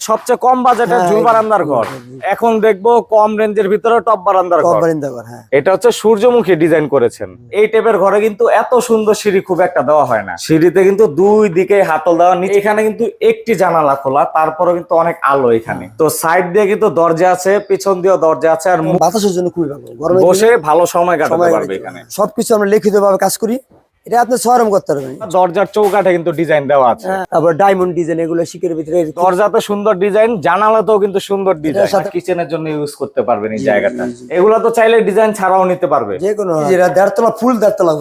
সবচেয়ে কম বাজেটের হ্যাঁ, ঝুল বারান্দার ঘর। এখন দেখব কম রেঞ্জের ভিতরে টপ বারান্দার ঘর। হ্যাঁ। এটা হচ্ছে সূর্যমুখী ডিজাইন করেছেন। এই টাইপের ঘরে কিন্তু এত সুন্দর সিঁড়ি খুব একটা দেওয়া হয় না। সিঁড়িতে কিন্তু দুই দিকে হাতল দেওয়া নিচে এখানে কিন্তু একটি জানালা খোলা তারপরে কিন্তু অনেক আলো এখানে। তো সাইড দিয়ে কিন্তু দরজা আছে পিছন দিয়েও দরজা আছে আর বাতাসের জন্য খুবই ভালো। বসে ভালো সময় কাটাতে পারবে এখানে। পারবে। সবকিছু আমরা লিখিত ভাবে কাজ করি। এটা আপনি সরম করতে পারবেন। দরজার চৌকাঠে কিন্তু ডিজাইন দেওয়া আছে। হ্যাঁ, তারপর ডায়মন্ড ডিজাইন এগুলো শিখের ভিতরে দরজা তো সুন্দর ডিজাইন জানালাতেও কিন্তু সুন্দর ডিজাইন সাথে- কিচেনের জন্য ইউজ করতে পারবেন এই জায়গাটা। এগুলা তো চাইলে ডিজাইন ছাড়াও নিতে পারবে। যে কোনো যেটা দেড়তলা ফুল দেড়তলা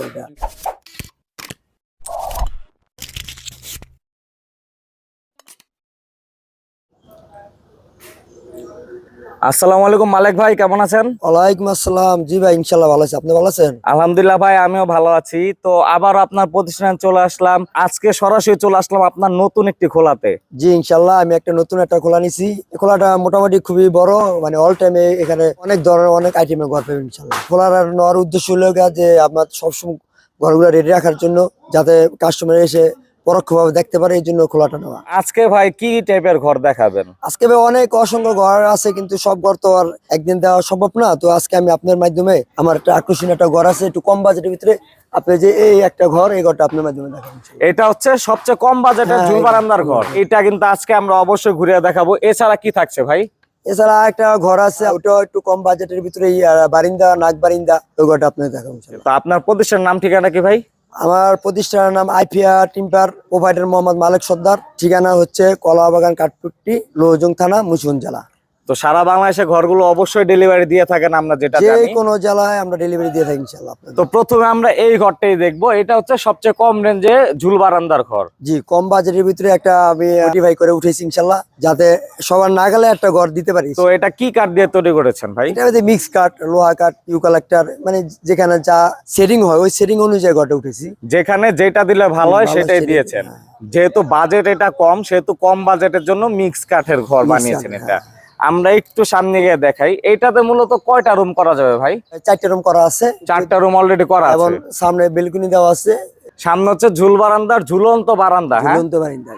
আসসালামু আলাইকুম মালিক ভাই কেমন আছেন? ওয়ালাইকুম আসসালাম। জি ভাই ইনশাল্লাহ ভালো আছে। আপনি ভালো আছেন? আলহামদুলিল্লাহ ভাই আমিও ভালো আছি। তো আবার আপনার প্রতিষ্ঠানে চলে আসলাম। আজকে সরাসরি চলে আসলাম আপনার নতুন একটি খোলাতে। জি ইনশাল্লাহ আমি একটা নতুন একটা খোলা নিছি। এই খোলাটা মোটামুটি খুবই বড় মানে অল টাইমে এখানে অনেক ধরনের অনেক আইটেমের ঘর পাবেন ইনশাল্লাহ। খোলার নেওয়ার উদ্দেশ্য হলো যে আপনার সবসময় ঘরগুলো রেডি রাখার জন্য যাতে কাস্টমার এসে পরোক্ষভাবে দেখতে পারে এই জন্য খোলাটা নেওয়া। আজকে ভাই কি টাইপের ঘর দেখাবেন? আজকে ভাই অনেক অসংখ্য ঘর আছে কিন্তু সব ঘর তো আর একদিন দেওয়া সম্ভব না। তো আজকে আমি আপনার মাধ্যমে আমার একটা আকর্ষণীয় একটা ঘর আছে একটু কম বাজেটের ভিতরে আপনি যে এই একটা ঘর এই ঘরটা আপনার মাধ্যমে দেখাবেন। এটা হচ্ছে সবচেয়ে কম বাজেটের হ্যাঁ, ঝুল বারান্দার ঘর। এটা কিন্তু আজকে আমরা অবশ্যই ঘুরে দেখাবো। এছাড়া কি থাকছে ভাই? এছাড়া একটা ঘর আছে একটু কম বাজেটের ভিতরে বারিন্দা নাক বারিন্দা ওই ঘরটা আপনার দেখাবো আপনার প্রতিষ্ঠানের নাম ঠিকানা কি ভাই? আমার প্রতিষ্ঠানের নাম আইপিআর টিম্পার প্রোভাইডার মোহাম্মদ মালিক সর্দার, ঠিকানা হচ্ছে কলাবাগান কাঠপুট্টি লোহজং থানা মুসুন জেলা। তো সারা বাংলাদেশে ঘরগুলো অবশ্যই ডেলিভারি দিয়ে থাকেন আমরা যেটা যে কোনো জেলায় আমরা ডেলিভারি দিয়ে থাকি ইনশাল্লাহ তো প্রথমে আমরা এই ঘরটাই দেখব। এটা হচ্ছে সবচেয়ে কম রেঞ্জে ঝুল বারান্দার ঘর। জি কম বাজেটের ভিতরে একটা আমি মডিফাই করে উঠেছি ইনশাল্লাহ যাতে সবার না গেলে একটা ঘর দিতে পারি। তো এটা কি কাঠ দিয়ে তৈরি করেছেন ভাই? এটা মধ্যে মিক্স কাঠ লোহা কাঠ ইউকালেক্টার মানে যেখানে যা সেটিং হয় ওই সেটিং অনুযায়ী ঘরটা উঠেছি। যেখানে যেটা দিলে ভালো হয় সেটাই দিয়েছেন। হ্যাঁ। যেহেতু বাজেট এটা কম সেহেতু কম বাজেটের জন্য মিক্স কাঠের ঘর বানিয়েছেন এটা। আমরা একটু সামনে গিয়ে দেখাই। এটাতে মূলত কয়টা রুম করা যাবে ভাই? চারটা রুম করা আছে। চারটা রুম অলরেডি করা এবং আছে। সামনে বেলকনি দেওয়া আছে। সামনে হচ্ছে ঝুল বারান্দার ঝুলন্ত বারান্দা হ্যাঁ? ঝুলন্ত বারিন্দা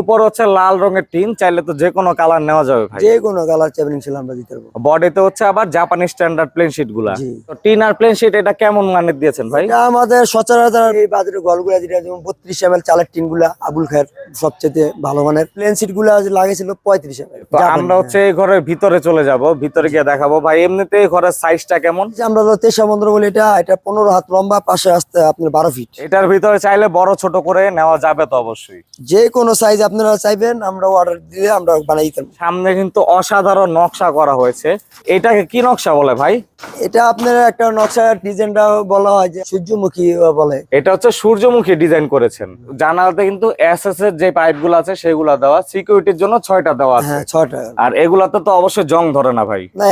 উপর হচ্ছে লাল রঙের টিন চাইলে তো যে কোনো কালার নেওয়া যাবে ভাই। যে কোনো কালার ইনশাল্লাহ আমরা দিতে পারব। বডিতে হচ্ছে আবার জাপানি স্ট্যান্ডার্ড প্লেন শিটগুলা। তো টিন আর প্লেন শিট এটা কেমন মানের দিয়েছেন ভাই? এটা আমাদের সচরাচর এই বাজারের গলগুলা যেটা যেমন বত্রিশ এম এল চালের টিনগুলা আবুল খায়ের সবচেয়ে ভালো মানের। প্লেন সিটগুলা লাগিয়েছিল পঁয়ত্রিশ এমএল তো আমরা হচ্ছে এই ঘরের ভিতরে চলে যাব ভিতরে গিয়ে দেখাবো। ভাই এমনিতে এই ঘরের সাইজটা কেমন? আমরা তো তেসা মন্দির বলি এটা এটা পনেরো হাত লম্বা পাশে আসতে আপনার বারো ফিট এটার ভিতরে চাইলে বড় ছোট করে নেওয়া যাবে তো অবশ্যই। যে কোনো সাইজ আপনারা চাইবেন আমরা অর্ডার দিলে আমরা বানাই দিতে পারব। সামনে কিন্তু অসাধারণ নকশা করা হয়েছে। এটাকে কি নকশা বলে ভাই? এটা আপনার একটা নকশা ডিজাইনটা বলা হয় যে সূর্যমুখী বলে। এটা হচ্ছে সূর্যমুখী ডিজাইন করেছেন। জানালাতে কিন্তু এস এস এর যে পাইপগুলো আছে সেগুলা দেওয়া। সিকিউরিটির জন্য ছয়টা দেওয়া আছে। হ্যাঁ ছটা আর এগুলাতে তো অবশ্যই জং ধরে না ভাই। না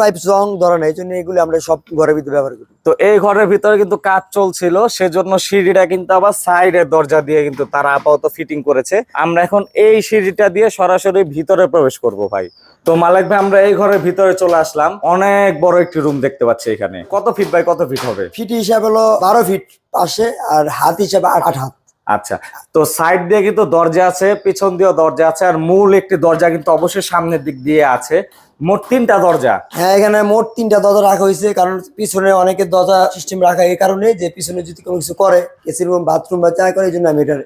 পাইপ জং ধরে না এই জন্য এগুলো আমরা সব ঘরের ভিতরে ব্যবহার করি। তো এই ঘরের ভিতরে কিন্তু কাজ চলছিল সেজন্য সিঁড়িটা কিন্তু আবার সাইডের দরজা দিয়ে কিন্তু তারা আপাতত ফিটিং করেছে। আমরা এখন এই সিঁড়িটা দিয়ে সরাসরি ভিতরে প্রবেশ করব ভাই। তো মালিক ভাই আমরা এই ঘরের ভিতরে চলে আসলাম। অনেক বড় একটি রুম দেখতে পাচ্ছি এখানে। কত ফিট বাই কত ফিট হবে? ফিট হিসাবে হলো বারো ফিট পাশে আর হাত হিসাবে আট আট হাত। আচ্ছা তো সাইড দিয়ে কিন্তু দরজা আছে পিছন দিয়েও দরজা আছে আর মূল একটি দরজা কিন্তু অবশ্যই সামনের দিক দিয়ে আছে। মোট তিনটা দরজা। হ্যাঁ এখানে মোট তিনটা দরজা রাখা হয়েছে কারণ পিছনে অনেকের দরজা সিস্টেম রাখা এই কারণে যে পিছনে যদি কোনো কিছু করে এসি রুম বাথরুম বা চা করে এই জন্য আমি এটা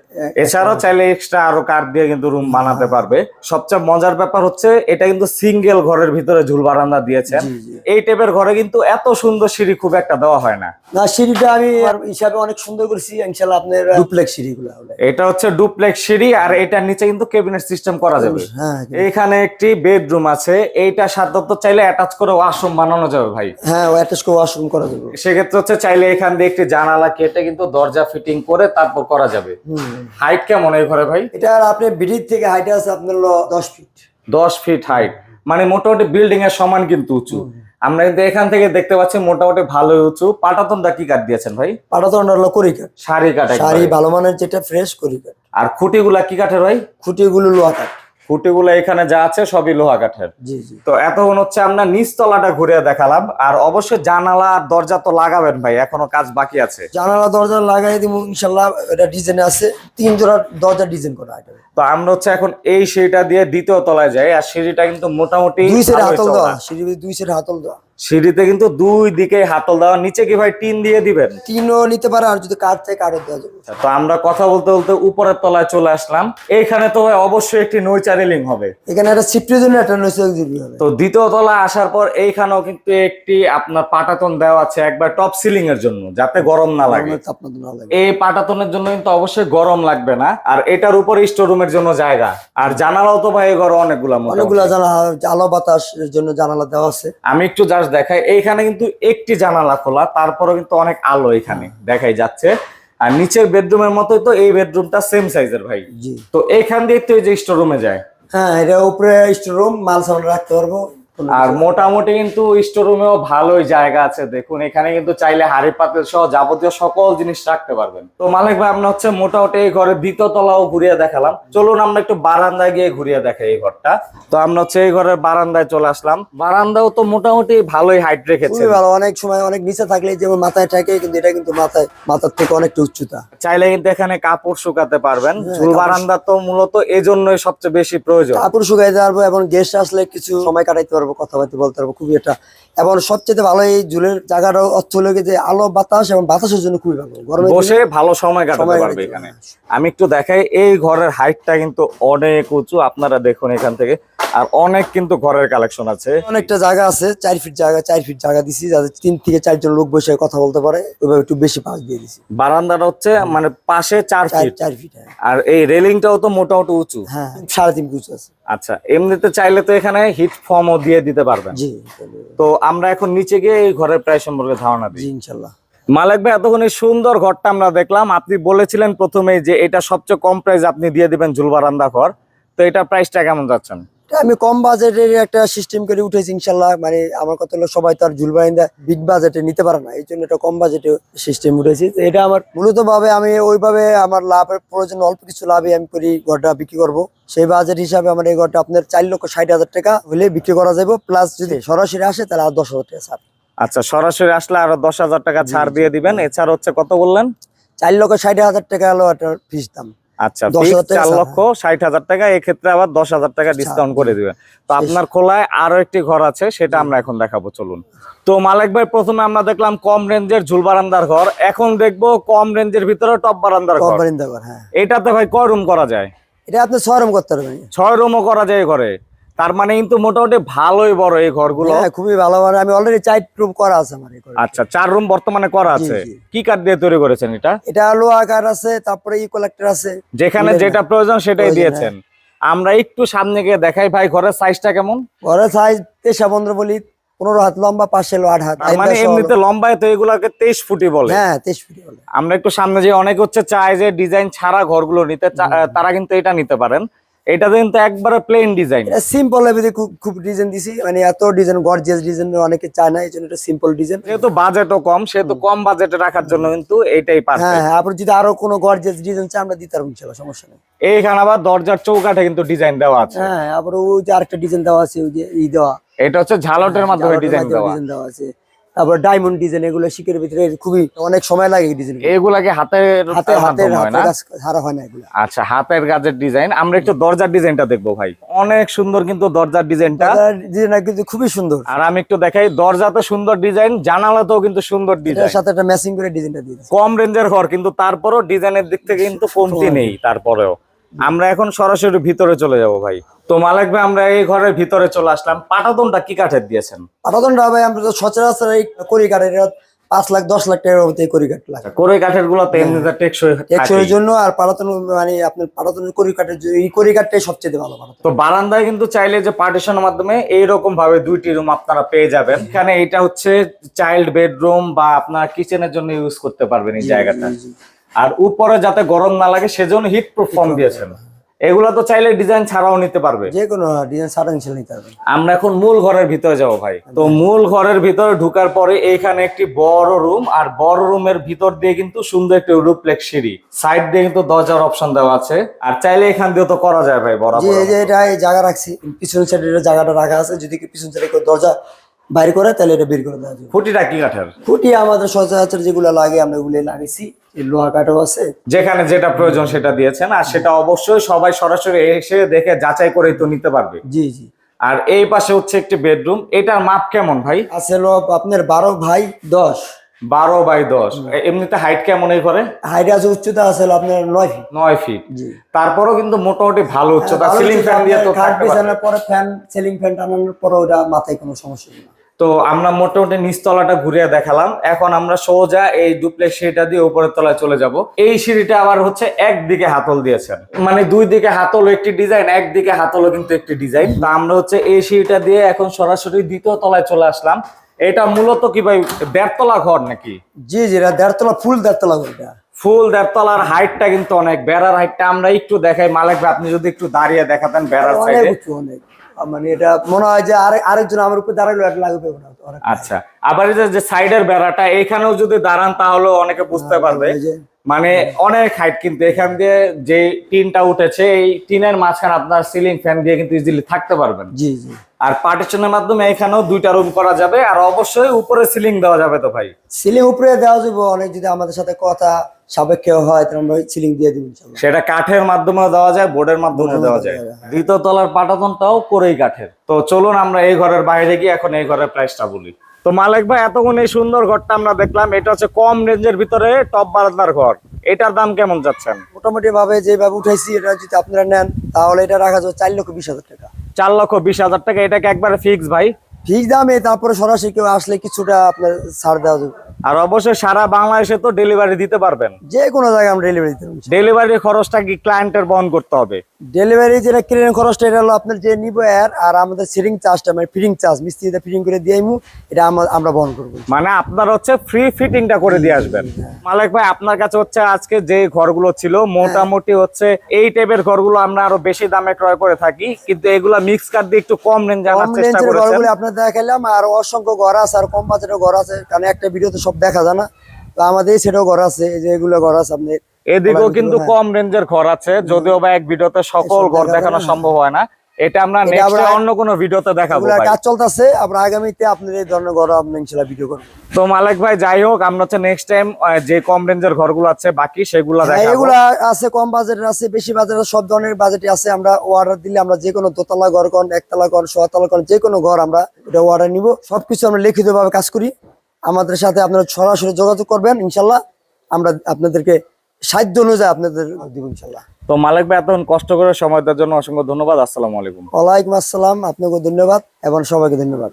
এছাড়াও চাইলে এক্সট্রা আরও কাঠ দিয়ে কিন্তু রুম বানাতে পারবে। সবচেয়ে মজার ব্যাপার হচ্ছে এটা কিন্তু সিঙ্গেল ঘরের ভিতরে ঝুল বারান্দা দিয়েছেন। জি। এই টাইপের ঘরে কিন্তু এত সুন্দর সিঁড়ি খুব একটা দেওয়া হয় না। না সিঁড়িটা আমি আমার হিসাবে অনেক সুন্দর করেছি ইনশাল্লাহ আপনার ডুপ্লেক্স সিঁড়িগুলো এটা হচ্ছে ডুপ্লেক্স সিঁড়ি আর এটার নিচে কিন্তু কেবিনেট সিস্টেম করা যাবে। হ্যাঁ এইখানে একটি বেডরুম আছে এইটা চাইলে অ্যাটাচ করে ওয়াশরুম বানানো যাবে ভাই। হ্যাঁ অ্যাটাচ করে ওয়াশরুম করা যাবে। সেক্ষেত্রে হচ্ছে চাইলে এখান দিয়ে একটি জানালা কেটে কিন্তু দরজা ফিটিং করে তারপর করা যাবে। হাইট কেমন এই ঘরে ভাই? এটা আপনি বিডির থেকে হাইট আছে আপনার হলো দশ ফিট দশ ফিট হাইট মানে মোটামুটি বিল্ডিং এর সমান কিন্তু উঁচু। আমরা কিন্তু এখান থেকে দেখতে পাচ্ছি মোটামুটি ভালো উঁচু। পাটাতনটা কি কাঠ দিয়েছেন ভাই? পাটাতন হলো সারি কাঠ শাড়ি একবারে। ভালো মানের যেটা ফ্রেশ করিকাট আর খুঁটিগুলা কি কাঠের ভাই? খুঁটিগুলো লোহা কাঠ। খুঁটিগুলো এখানে যা আছে সবই লোহা কাঠের। তো এতক্ষণ হচ্ছে আমরা নিচতলাটা ঘুরে দেখালাম আর অবশ্যই জানালা আর দরজা তো লাগাবেন ভাই এখনও কাজ বাকি আছে। জানালা দরজা লাগাই দিব ইনশাল্লাহ এটা ডিজাইন আছে তিন জোড়া দরজা ডিজাইন করা আছে তো আমরা হচ্ছে এখন এই সিঁড়িটা দিয়ে দ্বিতীয় তলায় যাই আর সিঁড়িটা কিন্তু মোটামুটি দুই সাইডে হাতল দেওয়া সিঁড়ি দুই সাইডে হাতল দেওয়া। সিঁড়িতে কিন্তু দুই দিকে হাতল দেওয়া। নিচে কি ভাই টিন দিয়ে দিবেন? তিনও নিতে পারে আর যদি কাঠ চাই কাঠও দেওয়া যাবে। তো আমরা কথা বলতে বলতে উপরের তলায় চলে আসলাম। এইখানে তো ভাই অবশ্যই একটি নৈচা রেলিং হবে। এখানে একটা সিফটের জন্য একটা নৈশাল দিবি হবে। তো দ্বিতীয় তলায় আসার পর এইখানেও কিন্তু একটি আপনার পাটাতন দেওয়া আছে একবার টপ সিলিং এর জন্য যাতে গরম না লাগে। এই পাটাতনের জন্য কিন্তু অবশ্যই গরম লাগবে না। আর এটার উপরে স্টোর রুমের জন্য জায়গা। আর জানালাও তো ভাই এই ঘরে অনেকগুলা। অনেকগুলা জানালা আলো বাতাস এর জন্য জানালা দেওয়া আছে। আমি একটু জাস্ট দেখায়। এইখানে কিন্তু একটি জানালা খোলা তারপরে কিন্তু অনেক আলো এখানে দেখাই যাচ্ছে। আর নিচের বেডরুমের মতোই তো এই বেডরুমটা সেম সাইজের ভাই। তো এইখান দিয়ে তো এই যে স্টোর রুমে যায়? হ্যাঁ এটা উপরে স্টোর রুম মাল সামান রাখতে পারব। আর মোটামুটি কিন্তু স্টোর রুমেও ভালোই জায়গা আছে দেখুন। এখানে কিন্তু চাইলে হাড়ি পাতিল সহ যাবতীয় সকল জিনিস রাখতে পারবেন। তো মালিক ভাই আমরা হচ্ছে মোটামুটি এই ঘরের দ্বিতীয় তলাও ঘুরিয়ে দেখালাম। চলুন আমরা একটু বারান্দায় গিয়ে ঘুরিয়ে দেখাই এই ঘরটা। তো আমরা হচ্ছে এই ঘরের বারান্দায় চলে আসলাম। বারান্দাও তো মোটামুটি ভালোই হাইট রেখেছে। ভালো অনেক সময় অনেক নিচে থাকলে যেমন মাথায় থাকে কিন্তু এটা কিন্তু মাথায় মাথার থেকে অনেকটা উচ্চতা। চাইলে কিন্তু এখানে কাপড় শুকাতে পারবেন। হ্যাঁ, ঝুল বারান্দা তো মূলত এজন্যই সবচেয়ে বেশি প্রয়োজন। কাপড় শুকাই পারব এবং গেস্ট আসলে কিছু সময় কাটাইতে পারব। কথাবার্তা বলতে পারব খুবই এটা এবং সবচেয়ে ভালো এই ঝুলের জায়গাটা অর্থ হলো যে আলো বাতাস এবং বাতাসের জন্য খুবই ভালো। গরমে বসে ভালো সময় কাটাতে পারবে এখানে। আমি একটু দেখাই এই ঘরের হাইটটা কিন্তু অনেক উঁচু আপনারা দেখুন এখান থেকে। আর অনেক কিন্তু ঘরের কালেকশন আছে। অনেকটা জায়গা আছে চার ফিট জায়গা চার ফিট জায়গা দিছি যাতে তিন থেকে চারজন লোক বসে কথা বলতে পারে ওইভাবে একটু বেশি পাশ দিয়ে দিছি। বারান্দাটা হচ্ছে মানে পাশে চার ফিট চার ফিট হ্যাঁ। আর এই রেলিংটাও তো মোটামুটি উঁচু। হ্যাঁ সাড়ে তিন ফুট আছে। আচ্ছা এমনিতে চাইলে তো এখানে হিট ফর্মও দিয়ে দিতে পারবেন। জি তো আমরা এখন নিচে গিয়ে এই ঘরের প্রায় সম্পর্কে ধারণা দিই। ইনশাল্লাহ। মালিক ভাই এতক্ষণ এই সুন্দর ঘরটা আমরা দেখলাম। আপনি বলেছিলেন প্রথমে যে এটা সবচেয়ে কম প্রাইস আপনি দিয়ে দিবেন ঝুলবারান্দা ঘর। তো এটা প্রাইসটা কেমন যাচ্ছেন? আমি কম বাজেটের একটা সিস্টেম করে উঠেছি ইনশাল্লাহ। মানে আমার কথা হলো সবাই তো আর জুলবাইন্দা বিগ বাজেটে নিতে পারে না। এই জন্য একটা কম বাজেটে সিস্টেম উঠেছি। এটা আমার মূলত ভাবে আমি ওইভাবে আমার লাভের প্রয়োজন অল্প কিছু লাভে আমি করি ঘরটা বিক্রি করব। সেই বাজেট হিসাবে আমার এই ঘরটা আপনার চার লক্ষ ষাট হাজার টাকা হলে বিক্রি করা যাবে। প্লাস যদি সরাসরি আসে তাহলে আর দশ হাজার টাকা ছাড়। আচ্ছা সরাসরি আসলে আরও দশ হাজার টাকা ছাড় দিয়ে দিবেন। এছাড়া হচ্ছে কত বললেন? চার লক্ষ ষাট হাজার টাকা হলো একটা ফিস দাম। আচ্ছা 10,000 fixed চার লক্ষ ষাট হাজার টাকা এক্ষেত্রে আবার দশ হাজার টাকা ডিসকাউন্ট করে দিবেন তো আপনার খোলায় আরও একটি ঘর আছে সেটা আমরা এখন দেখাবো চলুন। তো মালিক ভাই প্রথমে আমরা দেখলাম কম রেঞ্জের ঝুল বারান্দার ঘর। এখন দেখব কম রেঞ্জের ভিতরে টপ বারান্দার ঘর। হ্যাঁ। এটাতে ভাই কয় রুম করা যায়? এটা আপনি ছয় রুম করতে পারবেন। ছয় রুমও করা যায় ঘরে। তার মানে কিন্তু মোটামুটি ভালোই বড় এই ঘরগুলো। হ্যাঁ খুবই ভালো মানে আমি অলরেডি চার রুম করা আছে আমার আচ্ছা চার রুম বর্তমানে করা আছে। কি কাঠ দিয়ে তৈরি করেছেন এটা? এটা হলো আকার আছে তারপরে ই কালেক্টর আছে। যেখানে যেটা প্রয়োজন সেটাই দিয়েছেন। আমরা একটু সামনে গিয়ে দেখাই ভাই ঘরের সাইজটা কেমন? ঘরের সাইজ তেসা পনেরো বলি পনেরো হাত লম্বা পাশে আট হাত। মানে এমনিতে লম্বায় তো এগুলাকে তেইশ ফুটি বলে। হ্যাঁ তেইশ ফুটি বলে। আমরা একটু সামনে যে অনেক হচ্ছে চায় যে ডিজাইন ছাড়া ঘরগুলো নিতে তারা কিন্তু এটা নিতে পারেন। এটাতে কিন্তু একবারে প্লেন ডিজাইন এটা সিম্পল এমনি খুব খুব ডিজাইন দিছি। মানে এত ডিজাইন গর্জিয়াস ডিজাইন অনেকে চায় না এই জন্য এটা সিম্পল ডিজাইন যেহেতু বাজেটও কম সেহেতু কম বাজেটে রাখার জন্য কিন্তু এইটাই হ্যাঁ পারফেক্ট হ্যাঁ আপনার যদি আরও কোনো গর্জিয়াস ডিজাইন চায় আমরা দিতে পারব সমস্যা নেই। এইখানে আবার দরজার চৌকাঠে কিন্তু ডিজাইন দেওয়া আছে। হ্যাঁ আবার ওই যে আরেকটা ডিজাইন দেওয়া আছে ওই যে ই দেওয়া। এটা হচ্ছে ঝালটের মাধ্যমে ডিজাইন দেওয়া। ডিজাইন দেওয়া আছে। তারপর ডায়মন্ড ডিজাইন এগুলো শিখের ভিতরে খুবই অনেক সময় লাগে ডিজাইন এগুলাকে হাতের হাতে হাতের হয় হারা হয় না এগুলো। আচ্ছা হাতের কাজের ডিজাইন আমরা একটু দরজার ডিজাইনটা দেখব ভাই। অনেক সুন্দর কিন্তু দরজার ডিজাইনটা ডিজাইনটা কিন্তু খুবই সুন্দর। আর আমি একটু দেখাই দরজাতে সুন্দর ডিজাইন জানালাতেও কিন্তু সুন্দর ডিজাইন সাথে একটা ম্যাচিং করে ডিজাইনটা দিয়ে কম রেঞ্জের ঘর কিন্তু তারপরও ডিজাইনের দিক থেকে কিন্তু কমতি নেই তারপরেও। আমরা এখন সরাসরি ভিতরে চলে যাব ভাই। তো মালিক ভাই আমরা এই ঘরের ভিতরে চলে আসলাম। পাটাতনটা কি কাঠের দিয়েছেন? পাঠাতনটা ভাই আমরা তো সচরাচর এই করি কাঠ এটা পাঁচ লাখ দশ লাখ টাকার এই করি কাঠ লাগে। কোরে কাঠেরগুলো এমনিতে টেকসই একশোর জন্য আর পাঠাতন মানে আপনার পাঠাতনের করি কাঠের এই করি কাঠটাই সবচেয়ে ভালো তো বারান্দায় কিন্তু চাইলে যে পার্টিশনের মাধ্যমে এইরকম ভাবে দুইটি রুম আপনারা পেয়ে যাবেন। এখানে এটা হচ্ছে চাইল্ড বেডরুম বা আপনার কিচেনের জন্য ইউজ করতে পারবেন এই জায়গাটা। আর উপরে যাতে গরম না লাগে সেজন্য হিট প্রুফ ফর্ম দিয়েছেন। এগুলা তো চাইলে ডিজাইন ছাড়াও নিতে পারবে। যে কোনো ডিজাইন ছাড়া ইনশাল্লাহ নিতে পারবেন আমরা এখন মূল ঘরের ভিতরে যাব ভাই। তো মূল ঘরের ভিতরে ঢুকার পরে এইখানে একটি বড় রুম আর বড় রুমের ভিতর দিয়ে কিন্তু সুন্দর একটি রুপ্লেক্স সিঁড়ি। সাইড দিয়ে কিন্তু দরজার অপশন দেওয়া আছে। আর চাইলে এখান দিয়ে তো করা যায় ভাই বরাবর। এই যে এটা এই জায়গা রাখছি। পিছন সাইডের জায়গাটা রাখা আছে। যদি কি পিছন সাইডে কেউ দরজা বাইর করে তাহলে এটা বের করে দেওয়া যাবে। খুঁটিটা কি কাঠের? খুঁটি আমাদের সচরাচর যেগুলো লাগে আমরা ওগুলো লাগাইছি লোহা কাঠও আছে। যেখানে যেটা প্রয়োজন সেটা দিয়েছেন আর সেটা অবশ্যই সবাই সরাসরি এসে দেখে যাচাই করেই তো নিতে পারবে। জি জি। আর এই পাশে হচ্ছে একটি বেডরুম এটার মাপ কেমন ভাই? আছে হলো আপনার বারো ভাই দশ। বারো বাই দশ। এমনিতে হাইট কেমন এই করে হাইট আছে উচ্চতা আছে আপনার নয় ফিট নয় ফিট তারপরও কিন্তু মোটামুটি ভালো উচ্চতা। সিলিং ফ্যান দিয়ে তো। বিছানার পরে ফ্যান সিলিং ফ্যান টানানোর পরে ওটা মাথায় কোনো সমস্যা নেই। তো আমরা মোটামুটি নিচতলাটা ঘুরিয়ে দেখালাম। এখন আমরা সোজা এই ডুপ্লেক্স সিঁড়িটা দিয়ে উপরের তলায় চলে যাব। এই সিঁড়িটা আবার হচ্ছে একদিকে হাতল দিয়েছেন। মানে দুই দিকে হাতল একটি ডিজাইন একদিকে হাতলও কিন্তু একটি ডিজাইন তা আমরা হচ্ছে এই সিঁড়িটা দিয়ে এখন সরাসরি দ্বিতীয় তলায় চলে আসলাম। এটা মূলত কি ভাই দেড়তলা ঘর নাকি? জি জি এটা দেড়তলা ফুল দেড়তলা ওইটা ফুল দেড়তলার হাইটটা কিন্তু অনেক বেড়ার হাইটটা আমরা একটু দেখাই। মালিক ভাই আপনি যদি একটু দাঁড়িয়ে দেখাতেন বেড়ার অনেক সাইডে মানে এটা মনে হয় যে আরেকজন আমার উপর দাঁড়াল এক লাগবে না। আচ্ছা আবার যে- সাইডের বেড়াটা এখানেও যদি দাঁড়ান তাহলে অনেকে বুঝতে পারবে। এই যে। মানে অনেক হাইট কিন্তু এখান দিয়ে যে টিনটা উঠেছে এই টিনের মাঝখানে আপনার সিলিং ফ্যান দিয়ে কিন্তু ইজিলি থাকতে পারবেন। জি জি। আর পার্টিশনের মাধ্যমে এখানেও দুইটা রুম করা যাবে আর অবশ্যই উপরে সিলিং দেওয়া যাবে তো ভাই। সিলিং উপরে দেওয়া যাবে অনেক যদি আমাদের সাথে কথা সাপেক্ষে হয় তাহলে আমরা সিলিং দিয়ে দিব সেটা কাঠের মাধ্যমেও দেওয়া যায় বোর্ডের মাধ্যমে দেওয়া যায়। দেওয়া যায়। দ্বিতীয় তলার পাটাতনটাও করেই কাঠের। তো চলুন আমরা এই ঘরের বাইরে গিয়ে এখন এই ঘরের প্রাইসটা বলি। তো মালিক ভাই এতক্ষণ এই সুন্দর ঘরটা আমরা দেখলাম এটা হচ্ছে কম রেঞ্জের ভিতরে টপ বারান্দার ঘর। এটার দাম কেমন যাচ্ছেন? মোটামুটি ভাবে যেভাবে উঠাইছি এটা যদি আপনারা নেন তাহলে এটা রাখা যাবে চার লক্ষ বিশ হাজার টাকা। চার লক্ষ বিশ হাজার টাকা। এটাকে একবারে ফিক্স ভাই। ঠিক দামে তারপরে সরাসরি কেউ আসলে কিছুটা আপনার ছাড় দেওয়া যাবে। আর অবশ্যই সারা বাংলাদেশে তো ডেলিভারি দিতে পারবেন। যে কোনো জায়গায় আমরা ডেলিভারি দিতে পারব। খরচটা কি ক্লায়েন্টের বহন করতে হবে? ডেলিভারি যেটা খরচটা এটা হলো আপনার যে নিবো এর আর আমাদের চার্জটা মানে ফিটিং চার্জ মিস্ত্রিতে ফিটিং করে দিয়ে আইমু, এটা আমরা বহন করব। মানে আপনার হচ্ছে ফ্রি ফিটিংটা করে দিয়ে আসবেন। মালিক ভাই আপনার কাছে হচ্ছে আজকে যে ঘরগুলো ছিল মোটামুটি হচ্ছে এই টাইপের ঘরগুলো আমরা আরও বেশি দামে ক্রয় করে থাকি কিন্তু এগুলা মিক্স কাট দিয়ে একটু কম রেঞ্জে আনার চেষ্টা ঘরগুলো আপনার দেখাইলাম আর অসংখ্য ঘর আছে আর কম বাজারের ঘর আছে। কারণ একটা ভিডিওতে সব দেখা যায় না। তো আমাদের সেটাও ঘর আছে যে এগুলো ঘর আছে আপনি এদিকেও কিন্তু হ্যাঁ। কম রেঞ্জের ঘর আছে যদিও বা এক ভিডিওতে সকল ঘর দেখানো সম্ভব হয় না। এটা আমরা নেক্সট অন্য কোনো ভিডিওতে দেখাবো ভাই। কাজ চলতেছে আমরা আগামীতে আপনার এই ধরনের ঘর আপনি ইনশাল্লাহ ভিডিও করব। তো মালিক ভাই যাই হোক আমরা হচ্ছে নেক্সট টাইম যে কম রেঞ্জের ঘরগুলো আছে বাকি সেগুলো হ্যাঁ, দেখাবো। এগুলা আছে কম বাজেটের আছে বেশি বাজেটের সব ধরনের বাজেটে আছে আমরা অর্ডার দিলে আমরা যে কোনো দোতলা ঘর কোন একতলা ঘর সোয়াতলা ঘর যে কোনো ঘর আমরা এটা অর্ডার নিব। সবকিছু আমরা লিখিত ভাবে কাজ করি। আমাদের সাথে আপনারা সরাসরি যোগাযোগ করবেন ইনশাল্লাহ। আমরা আপনাদেরকে সাধ্য অনুযায়ী আপনাদের দিব ইনশাল্লাহ। তো মালিক ভাই, এতক্ষণ কষ্ট করে সময় দেওয়ার জন্য অসংখ্য ধন্যবাদ। আসসালামু আলাইকুম। ওয়ালাইকুম আসসালাম আপনাকে ধন্যবাদ এবং সবাইকে ধন্যবাদ।